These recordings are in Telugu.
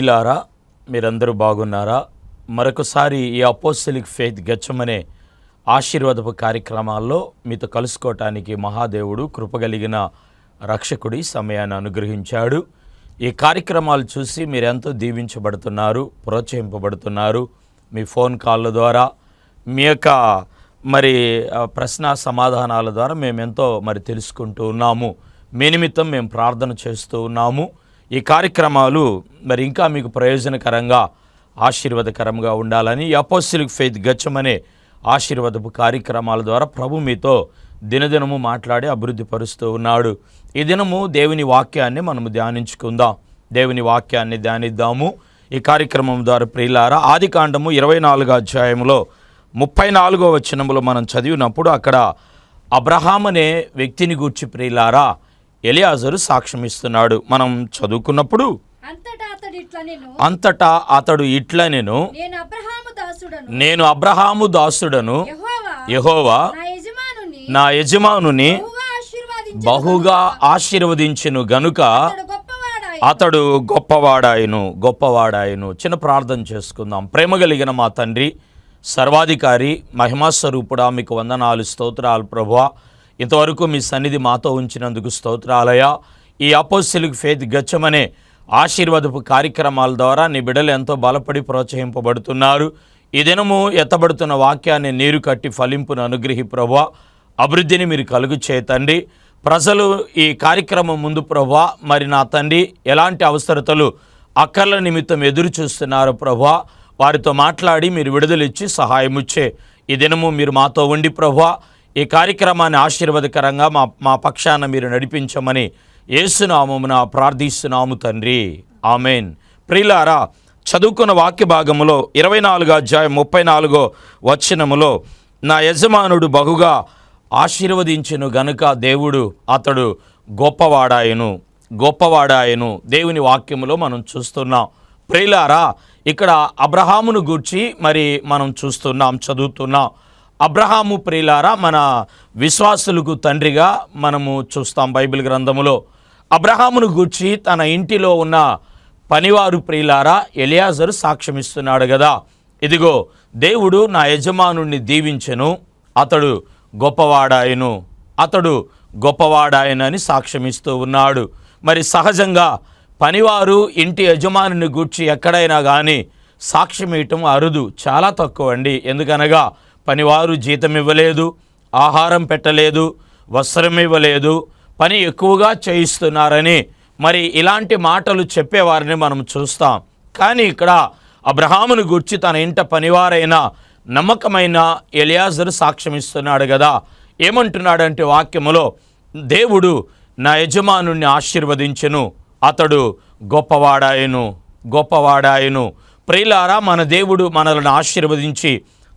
ప్రియులారా మీరందరూ బాగున్నారా? మరొకసారి ఈ అపోస్టలిక్ ఫెయిత్ గచ్చమనే ఆశీర్వాదపు కార్యక్రమాల్లో మీతో కలుసుకోవటానికి మహాదేవుడు కృపగలిగిన రక్షకుడి సమయాన్ని అనుగ్రహించాడు. ఈ కార్యక్రమాలు చూసి మీరు ఎంతో దీవించబడుతున్నారు ప్రోత్సహింపబడుతున్నారు. మీ ఫోన్ కాళ్ళ ద్వారా మీ యొక్క మరి ప్రశ్న సమాధానాల ద్వారా మేము ఎంతో మరి తెలుసుకుంటూ ఉన్నాము. మీ నిమిత్తం మేము ప్రార్థన చేస్తూ ఉన్నాము. ఈ కార్యక్రమాలు మరి ఇంకా మీకు ప్రయోజనకరంగా ఆశీర్వాదకరంగా ఉండాలని అపోస్టిలిక్ ఫెయిత్ గచ్చమనే ఆశీర్వాదపు కార్యక్రమాల ద్వారా ప్రభు మీతో దినదినము మాట్లాడి అభివృద్ధి పరుస్తూ ఉన్నాడు. ఈ దినము దేవుని వాక్యాన్ని మనము ధ్యానించుకుందాం. దేవుని వాక్యాన్ని ధ్యానిద్దాము. ఈ కార్యక్రమం ద్వారా ప్రియులారా ఆది కాండము ఇరవై నాలుగో అధ్యాయంలో ముప్పై నాలుగో వచనములో మనం చదివినప్పుడు అక్కడ అబ్రహాం అనే వ్యక్తిని గూర్చి ప్రియులారా ఎలియాజరు సాక్ష్యం ఇస్తున్నాడు మనం చదువుకున్నప్పుడు అంతటా అతడు ఇట్లా నేను నేను అబ్రహాము దాసుడను. యెహోవా నా యజమానుని బహుగా ఆశీర్వదించి బహుగా ఆశీర్వదించెను గనుక అతడు గొప్పవాడాయను గొప్పవాడాయను. చిన్న ప్రార్థన చేసుకుందాం. ప్రేమ కలిగిన మా తండ్రి సర్వాధికారి మహిమాస్వరూపుడా మీకు వందనాలు స్తోత్రాలు ప్రభువా. ఇంతవరకు మీ సన్నిధి మాతో ఉంచినందుకు స్తోత్రాలయ ఈ అపోస్సిలిక్ ఫేత్ గచ్చమనే ఆశీర్వాదపు కార్యక్రమాల ద్వారా నీ బిడ్డలు ఎంతో బలపడి ప్రోత్సహింపబడుతున్నారు. ఈ దినము ఎత్తబడుతున్న వాక్యాన్ని నీరు కట్టి ఫలింపును అనుగ్రహి ప్రభా అభివృద్ధిని మీరు కలుగు చేతండి. ప్రజలు ఈ కార్యక్రమం ముందు ప్రభా మరి నా తండ్రి ఎలాంటి అవసరతలు అక్కర్ల నిమిత్తం ఎదురు చూస్తున్నారు ప్రభా వారితో మాట్లాడి మీరు విడుదలిచ్చి సహాయముచ్చే ఈ దినము మీరు మాతో ఉండి ప్రభా ఈ కార్యక్రమాన్ని ఆశీర్వాదకరంగా మా మా పక్షాన మీరు నడిపించమని ఏసునామమున ప్రార్థిస్తున్నాము తండ్రి. ఆమెన్. ప్రిలారా చదువుకున్న వాక్య భాగములో ఇరవై నాలుగు అధ్యాయం ముప్పై నాలుగో వచనములో నా యజమానుడు బహుగా ఆశీర్వదించును గనుక దేవుడు అతడు గొప్పవాడాయను గొప్పవాడాయను. దేవుని వాక్యములో మనం చూస్తున్నాం. ప్రియులారా ఇక్కడ అబ్రహామును గూర్చి మరి మనం చూస్తున్నాం చదువుతున్నాం. అబ్రహాము ప్రియులారా మన విశ్వాసులకు తండ్రిగా మనము చూస్తాం బైబిల్ గ్రంథములో. అబ్రహామును గూర్చి తన ఇంటిలో ఉన్న పనివారు ప్రియులారా ఎలియాజరు సాక్ష్యమిస్తున్నాడు కదా ఇదిగో దేవుడు నా యజమానుణ్ణి దీవించెను అతడు గొప్పవాడాయను అతడు గొప్పవాడాయనని సాక్ష్యమిస్తూ ఉన్నాడు. మరి సహజంగా పనివారు ఇంటి యజమానుని గూర్చి ఎక్కడైనా కానీ సాక్ష్యం ఇవ్వటం అరుదు చాలా తక్కువ అండి ఎందుకనగా పనివారు జీతం ఇవ్వలేదు ఆహారం పెట్టలేదు వస్త్రం ఇవ్వలేదు పని ఎక్కువగా చేయిస్తున్నారని మరి ఇలాంటి మాటలు చెప్పేవారిని మనం చూస్తాం. కానీ ఇక్కడ అబ్రహామును గూర్చి తన ఇంట పనివారైన నమ్మకమైన ఎలియాజరు సాక్ష్యం ఇస్తున్నాడు కదా ఏమంటున్నాడంటే వాక్యములో దేవుడు నా యజమానుణ్ణి ఆశీర్వదించెను అతడు గొప్పవాడాయను గొప్పవాడాయను. ప్రియులారా మన దేవుడు మనల్ని ఆశీర్వదించి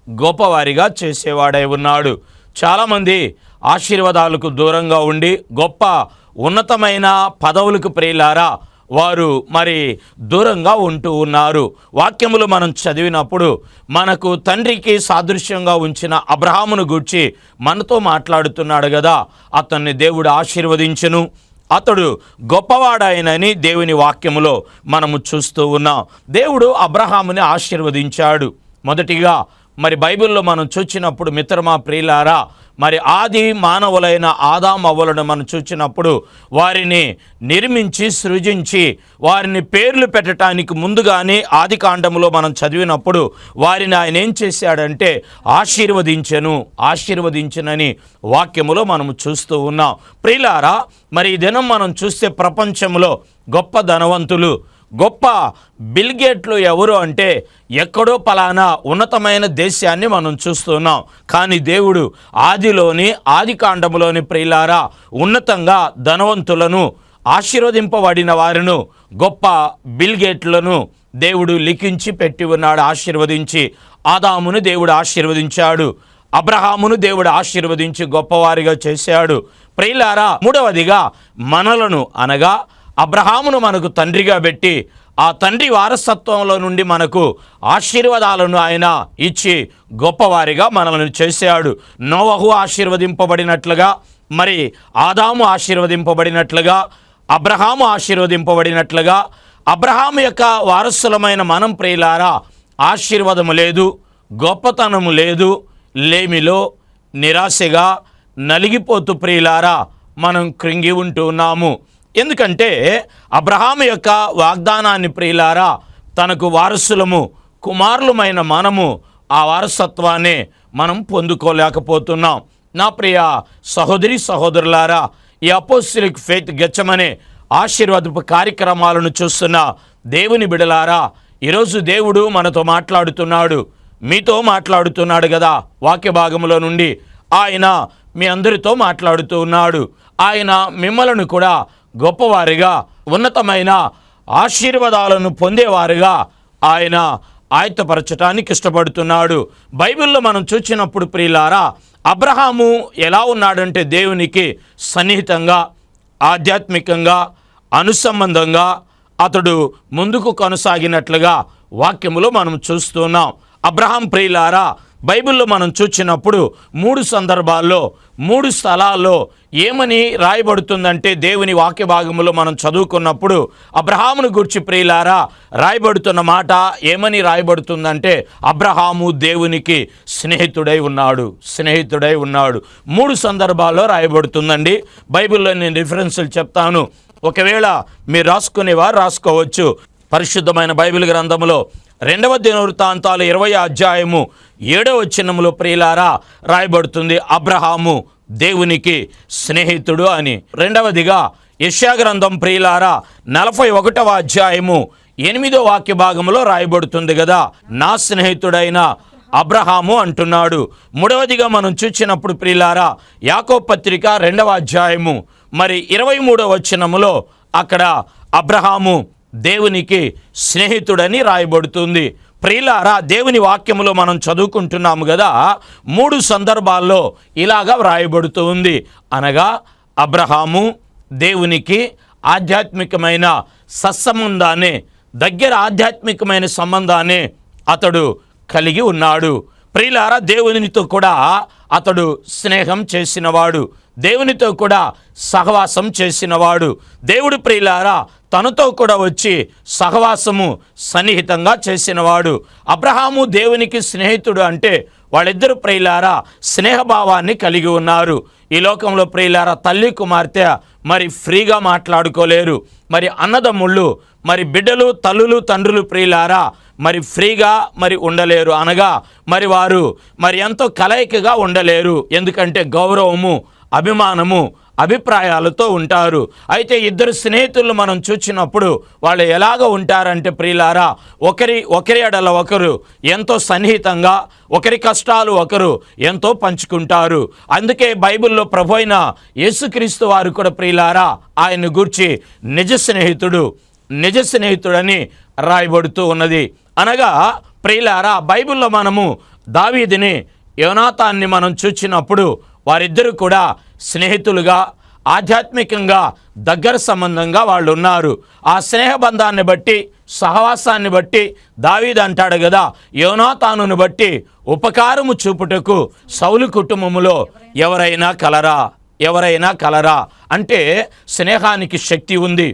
గొప్పవారిగా చేసేవాడై ఉన్నాడు. చాలామంది ఆశీర్వాదాలకు దూరంగా ఉండి గొప్ప ఉన్నతమైన పదవులకు ప్రియులారా వారు మరి దూరంగా ఉంటూ ఉన్నారు. వాక్యములు మనం చదివినప్పుడు మనకు తండ్రికి సాదృశ్యంగా ఉంచిన అబ్రహామును గూర్చి మనతో మాట్లాడుతున్నాడు కదా అతన్ని దేవుడు ఆశీర్వదించెను. అతడు గొప్పవాడాయనని దేవుని వాక్యములో మనము చూస్తూ ఉన్నాం. దేవుడు అబ్రహాముని ఆశీర్వదించాడు. మొదటిగా మరి బైబిల్లో మనం చూచినప్పుడు మిత్రమా ప్రియులారా మరి ఆది మానవులైన ఆదాం అవ్వలను మనం చూచినప్పుడు వారిని నిర్మించి సృజించి వారిని పేర్లు పెట్టడానికి ముందుగానే ఆది కాండంలో మనం చదివినప్పుడు వారిని ఆయన ఏం చేశాడంటే ఆశీర్వదించెను ఆశీర్వదించనని వాక్యములో మనం చూస్తూ ఉన్నాం. ప్రియులారా మరి ఈ దినం మనం చూస్తే ప్రపంచంలో గొప్ప ధనవంతులు గొప్ప బిల్గేట్లు ఎవరు అంటే ఎక్కడో పలానా ఉన్నతమైన దేశాన్ని మనం చూస్తున్నాం. కానీ దేవుడు ఆదిలోని ఆది కాండములోని ప్రియులారా ఉన్నతంగా ధనవంతులను ఆశీర్వదింపబడిన వారిను గొప్ప బిల్గేట్లను దేవుడు లిఖించి పెట్టి ఉన్నాడు ఆశీర్వదించి. ఆదామును దేవుడు ఆశీర్వదించాడు. అబ్రహామును దేవుడు ఆశీర్వదించి గొప్పవారిగా చేశాడు. ప్రియులారా మూడవదిగా మనలను అనగా అబ్రహామును మనకు తండ్రిగా పెట్టి ఆ తండ్రి వారసత్వంలో నుండి మనకు ఆశీర్వాదాలను ఆయన ఇచ్చి గొప్పవారిగా మనల్ని చేశాడు. నోవహు ఆశీర్వదింపబడినట్లుగా మరి ఆదాము ఆశీర్వదింపబడినట్లుగా అబ్రహాము ఆశీర్వదింపబడినట్లుగా అబ్రహాము యొక్క వారసులమైన మనం ప్రియులారా ఆశీర్వాదము లేదు గొప్పతనము లేదు లేమిలో నిరాశగా నలిగిపోతూ ప్రియులారా మనం కృంగి ఉంటూ ఉన్నాము. ఎందుకంటే అబ్రహాం యొక్క వాగ్దానాన్ని ప్రియులారా తనకు వారసులము కుమారులమైన మనము ఆ వారసత్వాన్ని మనం పొందుకోలేకపోతున్నాం. నా ప్రియ సహోదరి సహోదరులారా ఈ అపోస్టిలిక్ ఫెయిత్ గెచ్చమనే ఆశీర్వాదపు కార్యక్రమాలను చూస్తున్న దేవుని బిడలారా ఈరోజు దేవుడు మనతో మాట్లాడుతున్నాడు. మీతో మాట్లాడుతున్నాడు కదా వాక్య భాగంలో నుండి. ఆయన మీ అందరితో మాట్లాడుతూ ఉన్నాడు. ఆయన మిమ్మలను కూడా గొప్పవారిగా ఉన్నతమైన ఆశీర్వాదాలను పొందేవారుగా ఆయన ఆయత్తపరచటానికి ఇష్టపడుతున్నాడు. బైబిల్లో మనం చూసినప్పుడు ప్రియులారా అబ్రహాము ఎలా ఉన్నాడంటే దేవునికి సన్నిహితంగా ఆధ్యాత్మికంగా అనుసంబంధంగా అతడు ముందుకు కొనసాగినట్లుగా వాక్యములో మనం చూస్తున్నాం. అబ్రహాం ప్రియులారా బైబిల్లో మనం చూచినప్పుడు మూడు సందర్భాల్లో మూడు స్థలాల్లో ఏమని రాయబడుతుందంటే దేవుని వాక్య భాగంలో మనం చదువుకున్నప్పుడు అబ్రహామును గుర్చి ప్రియులారా రాయబడుతున్న మాట ఏమని రాయబడుతుందంటే అబ్రహాము దేవునికి స్నేహితుడై ఉన్నాడు స్నేహితుడై ఉన్నాడు. మూడు సందర్భాల్లో రాయబడుతుందండి. బైబిల్లో నేను రిఫరెన్సులు చెప్తాను. ఒకవేళ మీరు రాసుకునేవారు రాసుకోవచ్చు. పరిశుద్ధమైన బైబిల్ గ్రంథంలో రెండవ దినవృత్తాంతాలు ఇరవై అధ్యాయము ఏడవ చిన్నములో ప్రియులారా రాయబడుతుంది అబ్రహాము దేవునికి స్నేహితుడు అని. రెండవదిగా యశాగ్రంథం ప్రియులారా నలభై ఒకటవ అధ్యాయము ఎనిమిదో వాక్య భాగంలో రాయబడుతుంది కదా నా స్నేహితుడైన అబ్రహాము అంటున్నాడు. మూడవదిగా మనం చూచినప్పుడు ప్రియులారా యాకో పత్రిక రెండవ అధ్యాయము మరి ఇరవై మూడవ వచనములో అక్కడ అబ్రహాము దేవునికి స్నేహితుడని రాయబడుతుంది. ప్రియులారా దేవుని వాక్యములో మనం చదువుకుంటున్నాము కదా మూడు సందర్భాల్లో ఇలాగా వ్రాయబడుతూ ఉంది అనగా అబ్రహాము దేవునికి ఆధ్యాత్మికమైన సత్సంబంధాన్ని దగ్గర ఆధ్యాత్మికమైన సంబంధాన్ని అతడు కలిగి ఉన్నాడు. ప్రియులారా దేవునితో కూడా అతడు స్నేహం చేసినవాడు. దేవునితో కూడా సహవాసం చేసినవాడు. దేవుడు ప్రియులారా తనతో కూడా వచ్చి సహవాసము సన్నిహితంగా చేసినవాడు. అబ్రహాము దేవునికి స్నేహితుడు అంటే వాళ్ళిద్దరు ప్రియులారా స్నేహభావాన్ని కలిగి ఉన్నారు. ఈ లోకంలో ప్రియులారా తల్లి కుమార్తె మరి ఫ్రీగా మాట్లాడుకోలేరు. మరి అన్నదమ్ముళ్ళు మరి బిడ్డలు తల్లులు తండ్రులు ప్రియులారా మరి ఫ్రీగా మరి ఉండలేరు అనగా మరి వారు మరి ఎంతో కలయికగా ఉండలేరు. ఎందుకంటే గౌరవము అభిమానము అభిప్రాయాలతో ఉంటారు. అయితే ఇద్దరు స్నేహితులు మనం చూచినప్పుడు వాళ్ళు ఎలాగ ఉంటారంటే ప్రియులారా ఒకరి ఒకరి ఎడల ఒకరు ఎంతో సన్నిహితంగా ఒకరి కష్టాలు ఒకరు ఎంతో పంచుకుంటారు. అందుకే బైబిల్లో ప్రభు అయిన యేసుక్రీస్తు వారు కూడా ప్రియులారా ఆయన గూర్చి నిజ స్నేహితుడు నిజ స్నేహితుడని రాయబడుతూ ఉన్నది. అనగా ప్రియులారా బైబిల్లో మనము దావీదిని యోనాథాన్ని మనం చూచినప్పుడు వారిద్దరూ కూడా స్నేహితులుగా ఆధ్యాత్మికంగా దగ్గర సంబంధంగా వాళ్ళు ఉన్నారు. ఆ స్నేహబంధాన్ని బట్టి సహవాసాన్ని బట్టి దావీద్ అంటాడు కదా యోనాతానుని బట్టి ఉపకారము చూపుటకు సౌలు కుటుంబములో ఎవరైనా కలరా ఎవరైనా కలరా అంటే స్నేహానికి శక్తి ఉంది.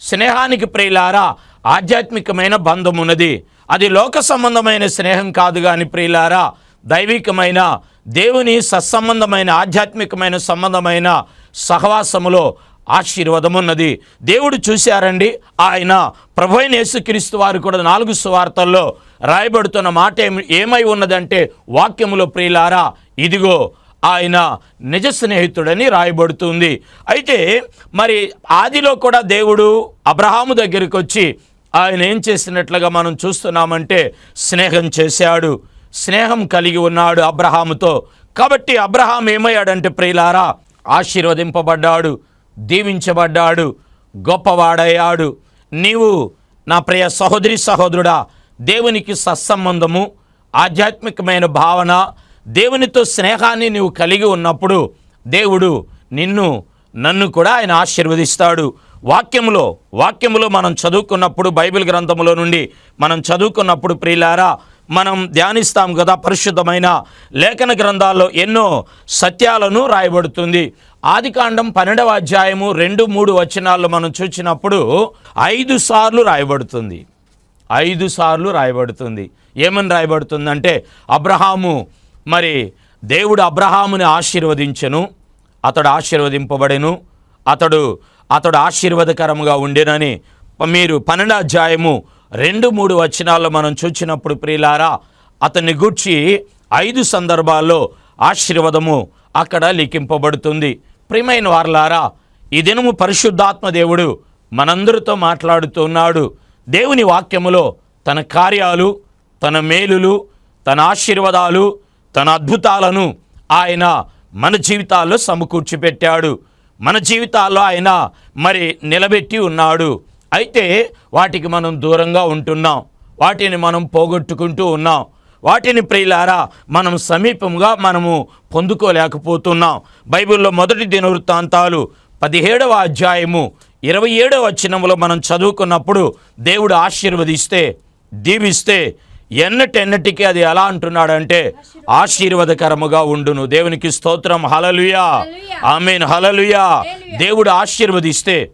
స్నేహానికి ప్రియులారా ఆధ్యాత్మికమైన బంధం ఉన్నది అది లోక సంబంధమైన స్నేహం కాదు కానీ ప్రియులారా దైవికమైన దేవుని సత్సంబంధమైన ఆధ్యాత్మికమైన సంబంధమైన సహవాసములో ఆశీర్వాదం ఉన్నది దేవుడు చూశారండి ఆయన ప్రభు అయిన యేసుక్రీస్తు వారు కూడా నాలుగు సువార్తల్లో రాయబడుతున్న మాట ఏమై ఉన్నదంటే వాక్యములో ప్రియులారా ఇదిగో ఆయన నిజ స్నేహితుడని రాయబడుతుంది. అయితే మరి ఆదిలో కూడా దేవుడు అబ్రహాము దగ్గరికి వచ్చి ఆయన ఏం చేసినట్లుగా మనం చూస్తున్నామంటే స్నేహం చేశాడు స్నేహం కలిగి ఉన్నాడు అబ్రహాముతో. కాబట్టి అబ్రహాం ఏమయ్యాడంటే ప్రియులారా ఆశీర్వదింపబడ్డాడు దీవించబడ్డాడు గొప్పవాడయ్యాడు. నీవు నా ప్రియ సహోదరి సహోదరుడా దేవునికి సత్సంబంధము ఆధ్యాత్మికమైన భావన దేవునితో స్నేహాన్ని నీవు కలిగి ఉన్నప్పుడు దేవుడు నిన్ను నన్ను కూడా ఆయన ఆశీర్వదిస్తాడు. వాక్యములో వాక్యములో మనం చదువుకున్నప్పుడు బైబిల్ గ్రంథములో నుండి మనం చదువుకున్నప్పుడు ప్రియులారా మనం ధ్యానిస్తాం కదా పరిశుద్ధమైన లేఖన గ్రంథాల్లో ఎన్నో సత్యాలను రాయబడుతుంది. ఆదికాండం పన్నెండవ అధ్యాయము రెండు మూడు వచనాల్లో మనం చూసినప్పుడు ఐదు సార్లు రాయబడుతుంది. ఐదు సార్లు రాయబడుతుంది. ఏమని రాయబడుతుందంటే అబ్రహాము మరి దేవుడు అబ్రహాముని ఆశీర్వదించెను అతడు ఆశీర్వదింపబడెను అతడు అతడు ఆశీర్వాదకరముగా ఉండేనని. మీరు పన్నెండు అధ్యాయము రెండు మూడు వచనాల్లో మనం చూచినప్పుడు ప్రియులారా అతన్ని గూర్చి ఐదు సందర్భాల్లో ఆశీర్వాదము అక్కడ లిఖింపబడుతుంది. ప్రియమైన వారలారా ఈ దినము పరిశుద్ధాత్మ దేవుడు మనందరితో మాట్లాడుతున్నాడు. దేవుని వాక్యములో తన కార్యాలు తన మేలులు తన ఆశీర్వాదాలు తన అద్భుతాలను ఆయన మన జీవితాల్లో సమకూర్చిపెట్టాడు. మన జీవితాల్లో ఆయన మరి నిలబెట్టి ఉన్నాడు. అయితే వాటికి మనం దూరంగా ఉంటున్నాం. వాటిని మనం పోగొట్టుకుంటూ ఉన్నాం. వాటిని ప్రియులారా మనం సమీపంగా మనము పొందుకోలేకపోతున్నాం. బైబిల్లో మొదటి దినవృత్తాంతాలు పదిహేడవ అధ్యాయము ఇరవై ఏడవ వచనంలో మనం చదువుకున్నప్పుడు దేవుడు ఆశీర్వదిస్తే దీవిస్తే ఎన్నటెన్నటికీ అది ఎలా అంటున్నాడంటే ఆశీర్వాదకరముగా ఉండును. దేవునికి స్తోత్రం. హలలుయా ఆమెన్. హలలుయా దేవుడు ఆశీర్వదిస్తే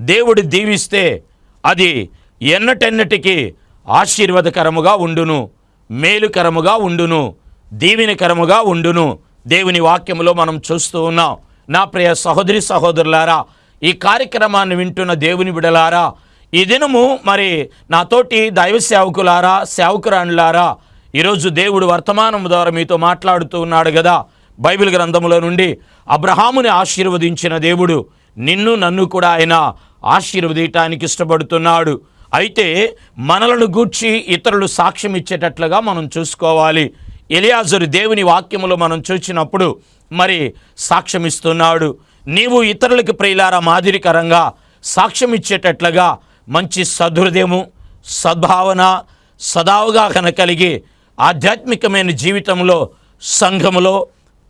దేవుడు దీవిస్తే అది ఎన్నటెన్నటికి ఆశీర్వాదకరముగా ఉండును. మేలుకరముగా ఉండును. దీవెనకరముగా ఉండును. దేవుని వాక్యములో మనం చూస్తూ ఉన్నాం. నా ప్రియ సహోదరి సహోదరులారా ఈ కార్యక్రమాన్ని వింటున్న దేవుని బిడలారా ఈ దినము మరి నాతోటి దైవ సేవకులారా సేవకురాణులారా ఈరోజు దేవుడు వర్తమానం ద్వారా మీతో మాట్లాడుతూ ఉన్నాడు కదా బైబిల్ గ్రంథంలో నుండి అబ్రహాముని ఆశీర్వదించిన దేవుడు నిన్ను నన్ను కూడా ఆయన ఆశీర్వదించడానికి ఇష్టపడుతున్నాడు. అయితే మనలను గూర్చి ఇతరులు సాక్ష్యం ఇచ్చేటట్లుగా మనం చూసుకోవాలి. ఎలియాజరు దేవుని వాక్యములో మనం చూసినప్పుడు మరి సాక్ష్యమిస్తున్నాడు. నీవు ఇతరులకి ప్రియులారా మాదిరికరంగా సాక్ష్యం ఇచ్చేటట్లుగా మంచి సదృదయము సద్భావన సదావగాహన కలిగి ఆధ్యాత్మికమైన జీవితంలో సంఘములో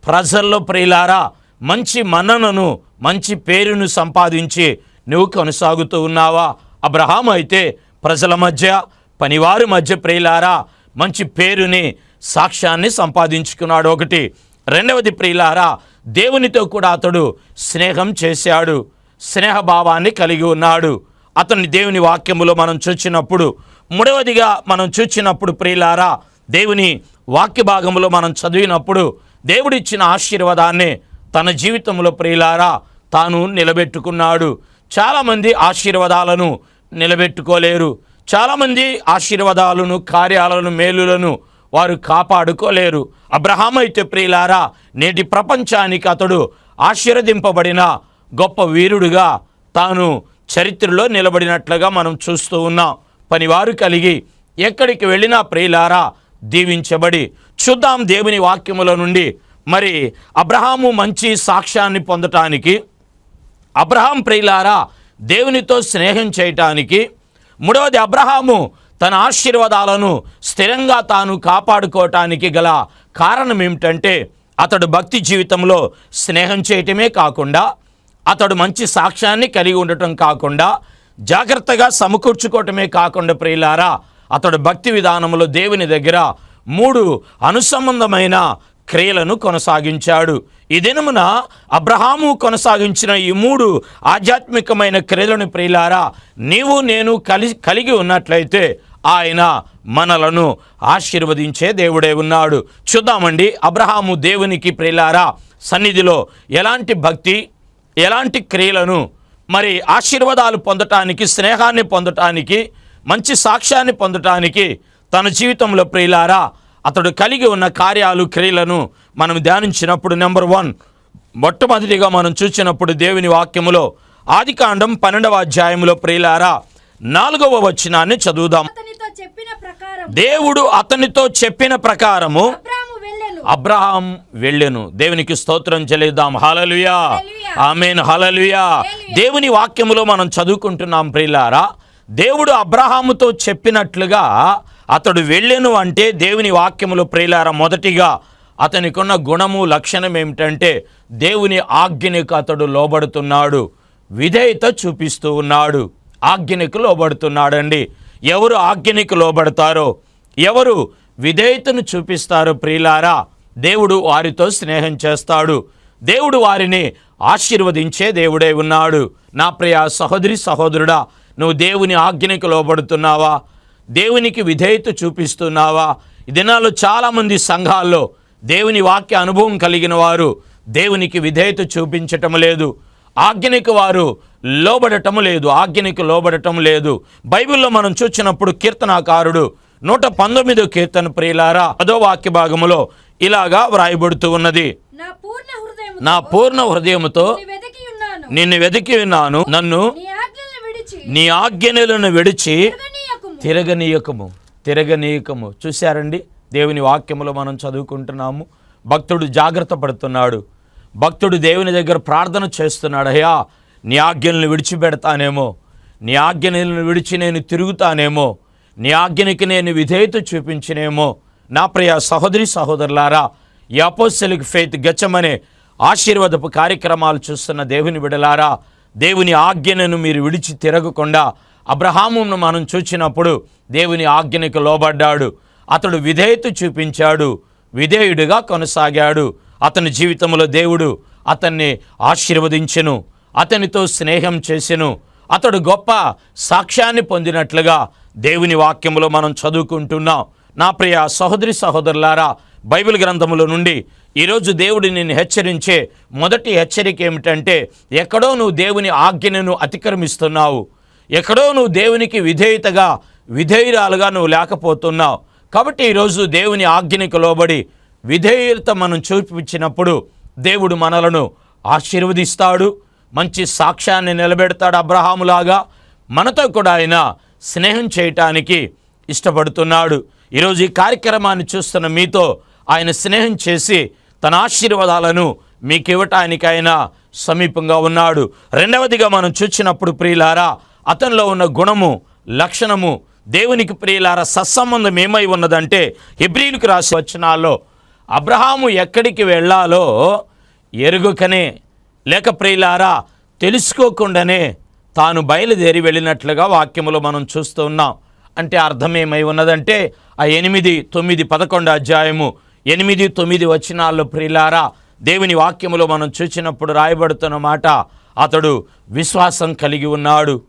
ప్రజల్లో ప్రియులారా మంచి మన్ననను మంచి పేరును సంపాదించి నువ్వు కొనసాగుతూ ఉన్నావా? అబ్రహాం అయితే ప్రజల మధ్య పనివారి మధ్య ప్రియులారా మంచి పేరుని సాక్ష్యాన్ని సంపాదించుకున్నాడు ఒకటి. రెండవది ప్రియులారా దేవునితో కూడా అతడు స్నేహం చేశాడు స్నేహభావాన్ని కలిగి ఉన్నాడు. అతన్ని దేవుని వాక్యములో మనం చూచినప్పుడు మూడవదిగా మనం చూచినప్పుడు ప్రియులారా దేవుని వాక్య భాగంలో మనం చదివినప్పుడు దేవుడిచ్చిన ఆశీర్వాదాన్ని తన జీవితంలో ప్రియులారా తాను నిలబెట్టుకున్నాడు. చాలామంది ఆశీర్వాదాలను నిలబెట్టుకోలేరు. చాలామంది ఆశీర్వాదాలను కార్యాలను మేలులను వారు కాపాడుకోలేరు. అబ్రహాం అయితే ప్రియులారా నేటి ప్రపంచానికి అతడు ఆశీర్వదింపబడిన గొప్ప వీరుడుగా తాను చరిత్రలో నిలబడినట్లుగా మనం చూస్తూ ఉన్నాం. పనివారు కలిగి ఎక్కడికి వెళ్ళినా ప్రియులారా దీవించబడి చూద్దాం దేవుని వాక్యముల నుండి. మరి అబ్రహాము మంచి సాక్ష్యాన్ని పొందటానికి అబ్రహాం ప్రియులారా దేవునితో స్నేహం చేయటానికి మూడవది అబ్రహాము తన ఆశీర్వాదాలను స్థిరంగా తాను కాపాడుకోవటానికి గల కారణం ఏమిటంటే అతడు భక్తి జీవితంలో స్నేహం చేయటమే కాకుండా అతడు మంచి సాక్ష్యాన్ని కలిగి ఉండటం కాకుండా జాగ్రత్తగా సమకూర్చుకోవటమే కాకుండా ప్రియులారా అతడు భక్తి విధానంలో దేవుని దగ్గర మూడు అనుసంబంధమైన క్రియలను కొనసాగించాడు. ఈ దినమున అబ్రహాము కొనసాగించిన ఈ మూడు ఆధ్యాత్మికమైన క్రియలను ప్రియులారా నీవు నేను కలి కలిగి ఉన్నట్లయితే ఆయన మనలను ఆశీర్వదించే దేవుడే ఉన్నాడు. చూద్దామండి అబ్రహాము దేవునికి ప్రియులారా సన్నిధిలో ఎలాంటి భక్తి ఎలాంటి క్రియలను? మరి ఆశీర్వాదాలు పొందటానికి స్నేహాన్ని పొందటానికి మంచి సాక్ష్యాన్ని పొందటానికి తన జీవితంలో ప్రియులారా అతడు కలిగి ఉన్న కార్యాలు క్రియలను మనం ధ్యానించినప్పుడు నెంబర్ వన్. మొట్టమొదటిగా మనం చూసినప్పుడు దేవుని వాక్యములో ఆదికాండం పన్నెండవ అధ్యాయంలో ప్రియులారా నాలుగవ వచనాన్ని చదువుదాం. దేవుడు అతనితో చెప్పిన ప్రకారము అబ్రహాం వెళ్ళెను. దేవునికి స్తోత్రం చెల్లిద్దాం. హలలుయా. ఆమెన్. హలలుయా. దేవుని వాక్యములో మనం చదువుకుంటున్నాం ప్రియులారా. దేవుడు అబ్రహాముతో చెప్పినట్లుగా అతడు వెళ్ళెను అంటే దేవుని వాక్యములో ప్రియులారా మొదటిగా అతనికున్న గుణము లక్షణం ఏమిటంటే దేవుని ఆజ్ఞకు అతడు లోబడుతున్నాడు. విధేయత చూపిస్తూ ఉన్నాడు. ఆజ్ఞకు లోబడుతున్నాడండి. ఎవరు ఆజ్ఞకు లోబడతారో? ఎవరు విధేయతను చూపిస్తారు ప్రియులారా. దేవుడు వారితో స్నేహం చేస్తాడు. దేవుడు వారిని ఆశీర్వదించే దేవుడే ఉన్నాడు. నా ప్రియ సహోదరి సహోదరుడా నువ్వు దేవుని ఆజ్ఞకు లోబడుతున్నావా? దేవునికి విధేయత చూపిస్తున్నావా? ఈ దినాల్లో చాలామంది సంఘాల్లో దేవుని వాక్య అనుభవం కలిగిన వారు దేవునికి విధేయత చూపించటం లేదు. ఆజ్ఞనికి వారు లోబడటం లేదు. ఆజ్ఞనికి లోబడటం లేదు. బైబిల్లో మనం చూసినప్పుడు కీర్తనాకారుడు నూట పంతొమ్మిదో కీర్తన ప్రియులారా అదో వాక్య భాగములో ఇలాగా వ్రాయబడుతూ ఉన్నది. నా పూర్ణ హృదయముతో నిన్ను వెతికి ఉన్నాను. నన్ను నీ ఆజ్ఞలను విడిచి. తిరగనీయకము. తిరగనీయకము. చూశారండి? దేవుని వాక్యములో మనం చదువుకుంటున్నాము. భక్తుడు జాగ్రత్త పడుతున్నాడు. భక్తుడు దేవుని దగ్గర ప్రార్థన చేస్తున్నాడు. అయ్యా నీ ఆజ్ఞలను విడిచిపెడతానేమో. నీ ఆజ్ఞలను విడిచి నేను తిరుగుతానేమో. నీ ఆజ్ఞనికి నేను విధేయత చూపించినేమో. నా ప్రియ సహోదరి సహోదరులారా యాపోసెలిక్ ఫెయిత్ గచ్చమనే ఆశీర్వాదపు కార్యక్రమాలు చూస్తున్న దేవుని విడలారా దేవుని ఆజ్ఞను మీరు విడిచి తిరగకుండా అబ్రహామును మనం చూచినప్పుడు దేవుని ఆజ్ఞనికి లోబడ్డాడు. అతడు విధేయత చూపించాడు విధేయుడిగా కొనసాగాడు. అతని జీవితంలో దేవుడు అతన్ని ఆశీర్వదించెను అతనితో స్నేహం చేసెను అతడు గొప్ప సాక్ష్యాన్ని పొందినట్లుగా దేవుని వాక్యంలో మనం చదువుకుంటున్నాం. నా ప్రియ సహోదరి సహోదరులారా బైబిల్ గ్రంథములో నుండి ఈరోజు దేవుడు నిన్ను హెచ్చరించే మొదటి హెచ్చరిక ఏమిటంటే ఎక్కడో నువ్వు దేవుని ఆజ్ఞను అతిక్రమిస్తున్నావు. ఎక్కడో నువ్వు దేవునికి విధేయతగా విధేయురాలుగా నువ్వు లేకపోతున్నావు. కాబట్టి ఈరోజు దేవుని ఆజ్ఞకు లోబడి విధేయత మనం చూపించినప్పుడు దేవుడు మనలను ఆశీర్వదిస్తాడు మంచి సాక్ష్యాన్ని నిలబెడతాడు అబ్రహాములాగా. మనతో కూడా ఆయన స్నేహం చేయటానికి ఇష్టపడుతున్నాడు. ఈరోజు ఈ కార్యక్రమాన్ని చూస్తున్న మీతో ఆయన స్నేహం చేసి తన ఆశీర్వాదాలను మీకు ఇవ్వటానికి ఆయన సమీపంగా ఉన్నాడు. రెండవదిగా మనం చూచినప్పుడు ప్రియులారా అతనిలో ఉన్న గుణము లక్షణము దేవునికి ప్రియులార సత్సంబంధం ఏమై ఉన్నదంటే హెబ్రిలకు రాసి వచనాల్లో అబ్రహాము ఎక్కడికి వెళ్ళాలో ఎరుగుకనే లేక ప్రియులారా తెలుసుకోకుండానే తాను బయలుదేరి వెళ్ళినట్లుగా వాక్యములో మనం చూస్తూ ఉన్నాం. అంటే అర్థం ఏమై ఉన్నదంటే ఆ ఎనిమిది తొమ్మిది పదకొండు అధ్యాయము ఎనిమిది తొమ్మిది వచనాల్లో ప్రియులారా దేవుని వాక్యములో మనం చూసినప్పుడు రాయబడుతున్న మాట అతడు విశ్వాసం కలిగి ఉన్నాడు.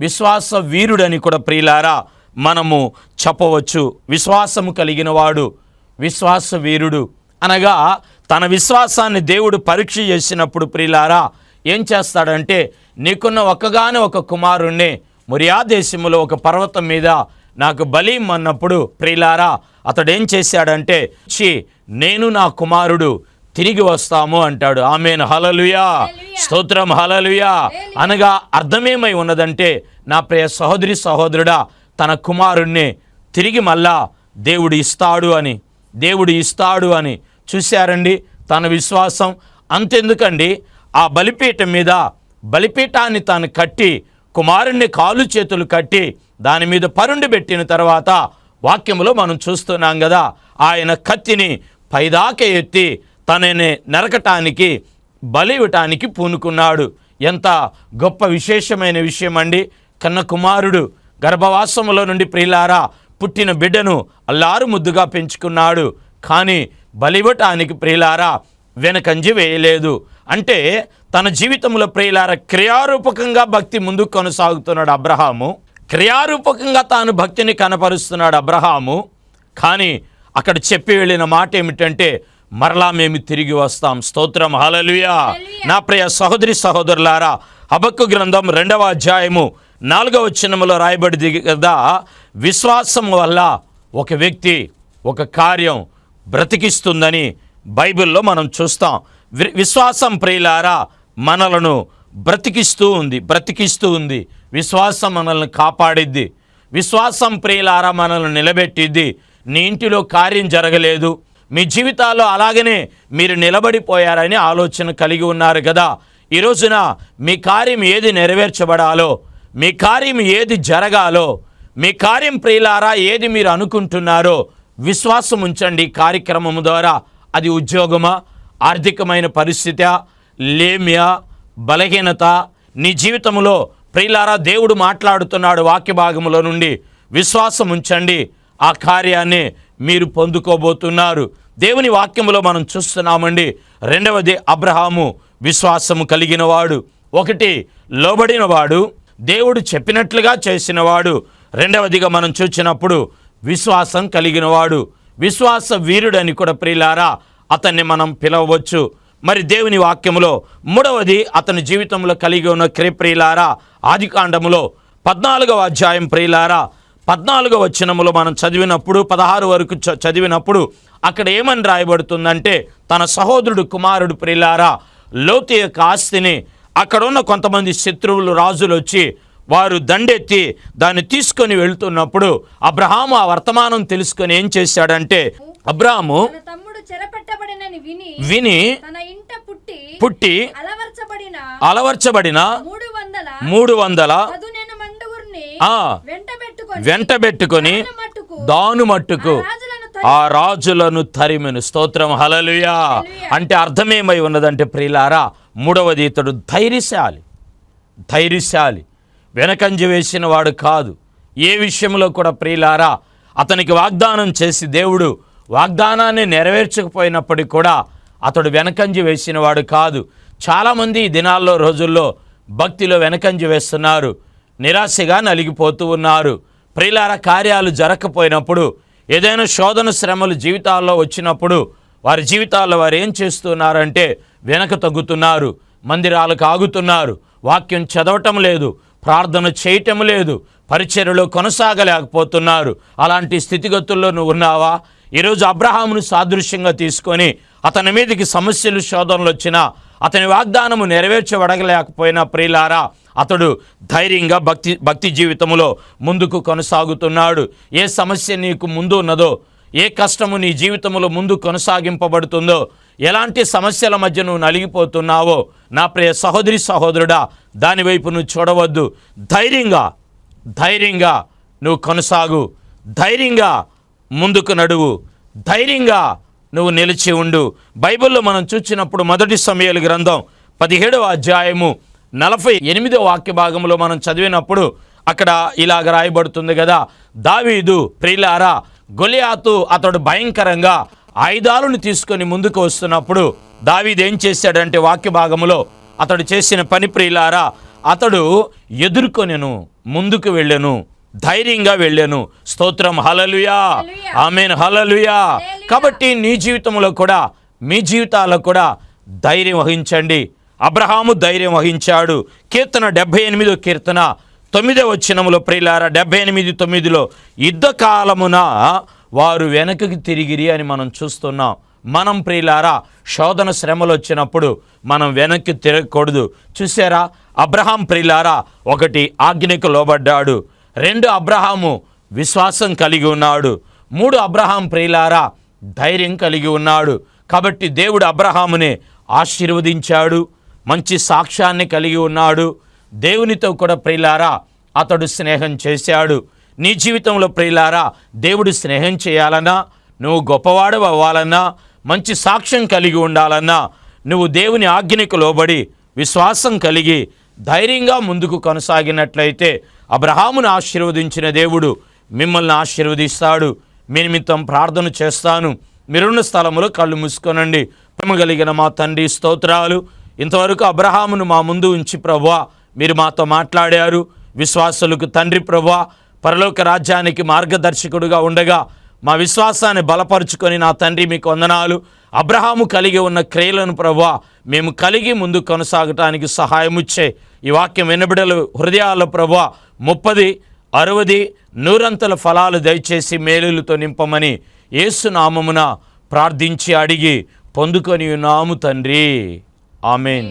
విశ్వాస వీరుడని కూడా ప్రియులారా మనము చెప్పవచ్చు. విశ్వాసము కలిగిన వాడు విశ్వాస వీరుడు అనగా తన విశ్వాసాన్ని దేవుడు పరీక్ష చేసినప్పుడు ప్రియులారా ఏం చేస్తాడంటే నీకున్న ఒక్కగానే ఒక కుమారుణ్ణి మొరియా దేశములో ఒక పర్వతం మీద నాకు బలి అన్నప్పుడు ప్రియులారా అతడు ఏం చేశాడంటే చి నేను నా కుమారుడు తిరిగి వస్తాము అంటాడు. ఆమెను. హలలుయా స్తోత్రం. హలలుయా అనగా అర్థమేమై ఉన్నదంటే నా ప్రియ సహోదరి సహోదరుడా తన కుమారుణ్ణి తిరిగి మళ్ళా దేవుడు ఇస్తాడు అని దేవుడు ఇస్తాడు అని చూశారండి తన విశ్వాసం. అంతెందుకండి ఆ బలిపీఠం మీద బలిపీఠాన్ని తాను కట్టి కుమారుణ్ణి కాలు చేతులు కట్టి దాని మీద పరుండి పెట్టిన తర్వాత వాక్యంలో మనం చూస్తున్నాం కదా ఆయన కత్తిని పైదాక ఎత్తి తనని నరకటానికి బలి ఇవ్వటానికి పూనుకున్నాడు. ఎంత గొప్ప విశేషమైన విషయం అండి కన్న కుమారుడు గర్భవాసములో నుండి ప్రియులారా పుట్టిన బిడ్డను అల్లారు ముద్దుగా పెంచుకున్నాడు. కానీ బలివ్వటానికి ప్రియులారా వెనకంజి వేయలేదు. అంటే తన జీవితంలో ప్రియులార క్రియారూపకంగా భక్తి ముందుకు కొనసాగుతున్నాడు అబ్రహాము. క్రియారూపకంగా తాను భక్తిని కనపరుస్తున్నాడు అబ్రహాము. కానీ అక్కడ చెప్పి వెళ్ళిన మాట ఏమిటంటే మరలా మేము తిరిగి వస్తాం. స్తోత్రం. హలలుయా నా ప్రియ సహోదరి సహోదరులారా హబక్కు గ్రంథం రెండవ అధ్యాయము నాలుగవ వచనములో రాయబడింది కదా విశ్వాసం వల్ల ఒక వ్యక్తి ఒక కార్యం బ్రతికిస్తుందని బైబిల్లో మనం చూస్తాం. వి- విశ్వాసం ప్రియులారా మనలను బ్రతికిస్తూ ఉంది బ్రతికిస్తూ ఉంది. విశ్వాసం మనల్ని కాపాడిద్ది. విశ్వాసం ప్రియులారా మనల్ని నిలబెట్టిద్ది. నీ ఇంటిలో కార్యం జరగలేదు. మీ జీవితాల్లో అలాగనే మీరు నిలబడిపోయారని ఆలోచన కలిగి ఉన్నారు కదా. ఈ రోజున మీ కార్యం ఏది నెరవేర్చబడాలో మీ కార్యం ఏది జరగాలో మీ కార్యం ప్రియులారా ఏది మీరు అనుకుంటున్నారో విశ్వాసం ఉంచండి కార్యక్రమము కార్యక్రమం ద్వారా. అది ఉద్యోగమా? ఆర్థికమైన పరిస్థితి లేమ్య? బలహీనత? నీ జీవితంలో ప్రియులారా దేవుడు మాట్లాడుతున్నాడు వాక్య భాగంలో నుండి. విశ్వాసం ఉంచండి. ఆ కార్యాన్ని మీరు పొందుకోబోతున్నారు. దేవుని వాక్యంలో మనం చూస్తున్నామండి. రెండవది అబ్రహాము విశ్వాసము కలిగినవాడు. ఒకటి లోబడినవాడు. దేవుడు చెప్పినట్లుగా చేసినవాడు. రెండవదిగా మనం చూసినప్పుడు విశ్వాసం కలిగినవాడు విశ్వాస వీరుడని కూడా ప్రియులారా అతన్ని మనం పిలవవచ్చు. మరి దేవుని వాక్యములో మూడవది అతని జీవితంలో కలిగి ఉన్న క్రిప్రియులారా ఆది ఆదికాండములో పద్నాలుగవ అధ్యాయం ప్రియులారా పద్నాలుగవ వచనములో మనం చదివినప్పుడు పదహారు వరకు చ- చదివినప్పుడు అక్కడ ఏమని రాయబడుతుందంటే తన సహోదరుడు కుమారుడు ప్రియులారా లోతు యొక్క ఆస్తిని అక్కడున్న కొంతమంది శత్రువులు రాజులు వచ్చి వారు దండెత్తి దాన్ని తీసుకొని వెళ్తున్నప్పుడు అబ్రహాము ఆ వర్తమానం తెలుసుకొని ఏం చేశాడంటే చెరపట్టబడినని విని పుట్టి అలవర్చబడిన మూడు వందల వెంట పెట్టుకొని దాను మట్టుకు ఆ రాజులను తరిమెను. స్తోత్రం. హలలుయా అంటే అర్థమేమై ఉన్నదంటే ప్రియులారా మూడవది ఇతడు ధైర్యశాలి. ధైర్యశాలి. వెనకంజ వేసిన వాడు కాదు. ఏ విషయంలో కూడా ప్రియులారా అతనికి వాగ్దానం చేసి దేవుడు వాగ్దానాన్ని నెరవేర్చకపోయినప్పటికీ కూడా అతడు వెనకంజి వేసిన వాడు కాదు. చాలామంది ఈ దినాల్లో రోజుల్లో భక్తిలో వెనకంజి వేస్తున్నారు. నిరాశగా నలిగిపోతూ ఉన్నారు. ప్రియులార కార్యాలు జరగకపోయినప్పుడు ఏదైనా శోధన శ్రమలు జీవితాల్లో వచ్చినప్పుడు వారి జీవితాల్లో వారు ఏం చేస్తున్నారంటే వెనక తగ్గుతున్నారు మందిరాలకు ఆగుతున్నారు వాక్యం చదవటం లేదు ప్రార్థన చేయటం లేదు. పరిచర్యలో కొనసాగలేకపోతున్నారు. అలాంటి స్థితిగతుల్లో నువ్వు ఉన్నావా? ఈరోజు అబ్రహామును సాదృశ్యంగా తీసుకొని అతని మీదకి సమస్యలు శోధనలు వచ్చినా అతని వాగ్దానము నెరవేర్చబడగలేకపోయినా ప్రియులారా అతడు ధైర్యంగా భక్తి భక్తి జీవితంలో ముందుకు కొనసాగుతున్నాడు. ఏ సమస్య నీకు ముందు ఉన్నదో ఏ కష్టము నీ జీవితంలో ముందు కొనసాగింపబడుతుందో ఎలాంటి సమస్యల మధ్య నువ్వు నలిగిపోతున్నావో నా ప్రియ సహోదరి సహోదరుడా దానివైపు నువ్వు చూడవద్దు. ధైర్యంగా ధైర్యంగా నువ్వు కొనసాగు. ధైర్యంగా ముందుకు నడువు. ధైర్యంగా నువ్వు నిలిచి ఉండు. బైబిల్లో మనం చూసినప్పుడు మొదటి సమయాలు గ్రంథం పదిహేడవ అధ్యాయము నలభై ఎనిమిదో వాక్య భాగంలో మనం చదివినప్పుడు అక్కడ ఇలాగ రాయబడుతుంది కదా దావీదు ప్రిలారా గొలియాతు అతడు భయంకరంగా ఆయుధాలను తీసుకొని ముందుకు వస్తున్నప్పుడు దావీదు ఏం చేశాడంటే వాక్య భాగములో అతడు చేసిన పని ప్రియులారా అతడు ఎదుర్కొనెను ముందుకు వెళ్ళెను ధైర్యంగా వెళ్ళాను. స్తోత్రం. హలలుయా ఆమెన్. హలలుయా కాబట్టి నీ జీవితంలో కూడా మీ జీవితాల్లో కూడా ధైర్యం వహించండి. అబ్రహాము ధైర్యం వహించాడు. కీర్తన డెబ్బై ఎనిమిదో కీర్తన తొమ్మిదో వచ్చినములో ప్రియులారా డెబ్బై ఎనిమిది తొమ్మిదిలో యుద్ధ కాలమున వారు వెనకకి తిరిగిరి అని మనం చూస్తున్నాం. మనం ప్రియులారా శోధన శ్రమలు వచ్చినప్పుడు మనం వెనక్కి తిరగకూడదు. చూసారా అబ్రహాం ప్రియులారా ఒకటి ఆజ్ఞకు లోబడ్డాడు. రెండు అబ్రహాము విశ్వాసం కలిగి ఉన్నాడు. మూడు అబ్రహాం ప్రియులారా ధైర్యం కలిగి ఉన్నాడు. కాబట్టి దేవుడు అబ్రహాముని ఆశీర్వదించాడు. మంచి సాక్ష్యాన్ని కలిగి ఉన్నాడు. దేవునితో కూడా ప్రియులారా అతడు స్నేహం చేశాడు. నీ జీవితంలో ప్రియులారా దేవుడు స్నేహం చేయాలన్నా నువ్వు గొప్పవాడు అవ్వాలన్నా మంచి సాక్ష్యం కలిగి ఉండాలన్నా నువ్వు దేవుని ఆజ్ఞకు లోబడి విశ్వాసం కలిగి ధైర్యంగా ముందుకు కొనసాగినట్లయితే అబ్రహామును ఆశీర్వదించిన దేవుడు మిమ్మల్ని ఆశీర్వదిస్తాడు. మీ నిమిత్తం ప్రార్థన చేస్తాను. మీరున్న స్థలంలో కళ్ళు మూసుకోనండి. ప్రేమ కలిగిన మా తండ్రి స్తోత్రాలు. ఇంతవరకు అబ్రహామును మా ముందు ఉంచి ప్రభువా మీరు మాతో మాట్లాడారు. విశ్వాసులకు తండ్రి ప్రభువా పరలోక రాజ్యానికి మార్గదర్శకుడుగా ఉండగా మా విశ్వాసాన్ని బలపరుచుకొని నా తండ్రి మీకు వందనాలు. అబ్రహాము కలిగి ఉన్న క్రియలను ప్రభా మేము కలిగి ముందు కొనసాగటానికి సహాయముచ్చే ఈ వాక్యం వినబిడలు హృదయాల ప్రభా ముప్పది అరవది నూరంతల ఫలాలు దయచేసి మేలులతో నింపమని ఏసునామమున ప్రార్థించి అడిగి పొందుకొని నాము తండ్రి. ఆమెన్.